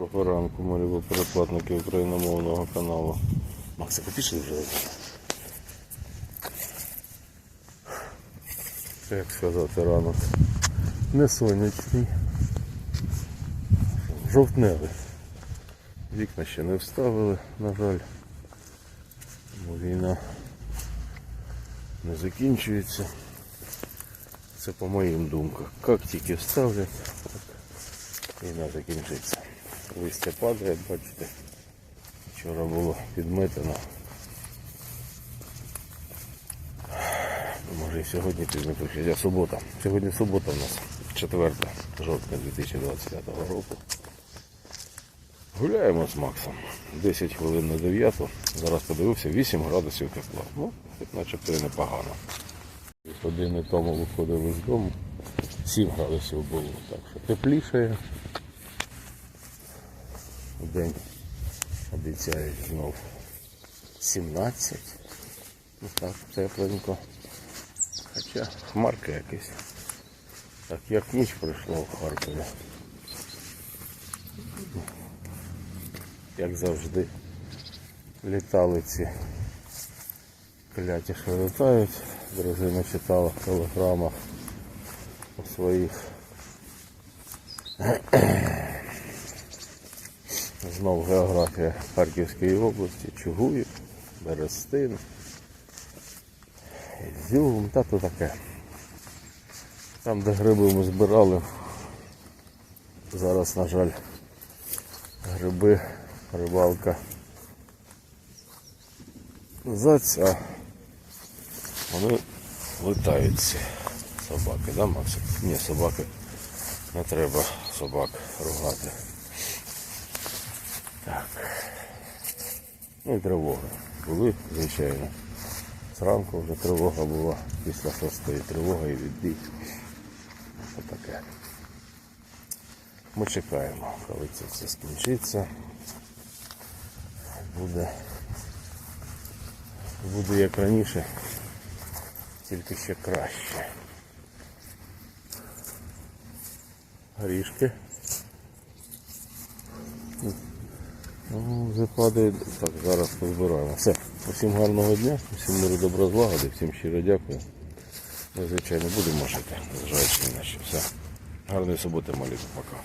Доброго ранку, мої переплатники україномовного каналу. Максика, пішли вже. Як сказати ранок? Не сонячний. Жовтневий. Вікна ще не вставили, на жаль. Бо війна не закінчується. Це по моїм думкам. Як тільки вставлять, війна закінчиться. Листя падає, бачите. Вчора було підметено. Може і сьогодні підметуть. Я субота. Сьогодні субота у нас 4 жовтня 2025 року. Гуляємо з Максом. 10 хвилин на 9. Зараз подивився 8 градусів тепла. Ну, начебто і непогано. Години тому виходили з дому. 7 градусів було, так що тепліше. День обіцяють знов 17. Ну так, тепленько. Хоча хмарка якась. Так як ніч пройшла в Харкові. Як завжди літали ці кляті, що літають. Дружина читала в телеграмах у своїх Знов географія Харківської області, Чугуїв, Берестин, Ізюм, та то таке. Там, де гриби ми збирали, зараз, на жаль, гриби, рибалка заця, вони летають ці собаки, да, Максик? Ні, собаки не треба собак ругати. Так. Ну і тривога. Були, звичайно. Зранку вже тривога була, після шостої тривога і відбій. Отаке. Ми чекаємо, коли це все скінчиться. Буде, буде як раніше, тільки ще краще. Горішки. Ну, вже падає. Так, зараз позбираємо. Все. Усім гарного дня, усім миру добра злагоди, всім щиро дякую. Ми, звичайно, будемо жити, зважаючи на що. Все. Гарної суботи, маліту, пока.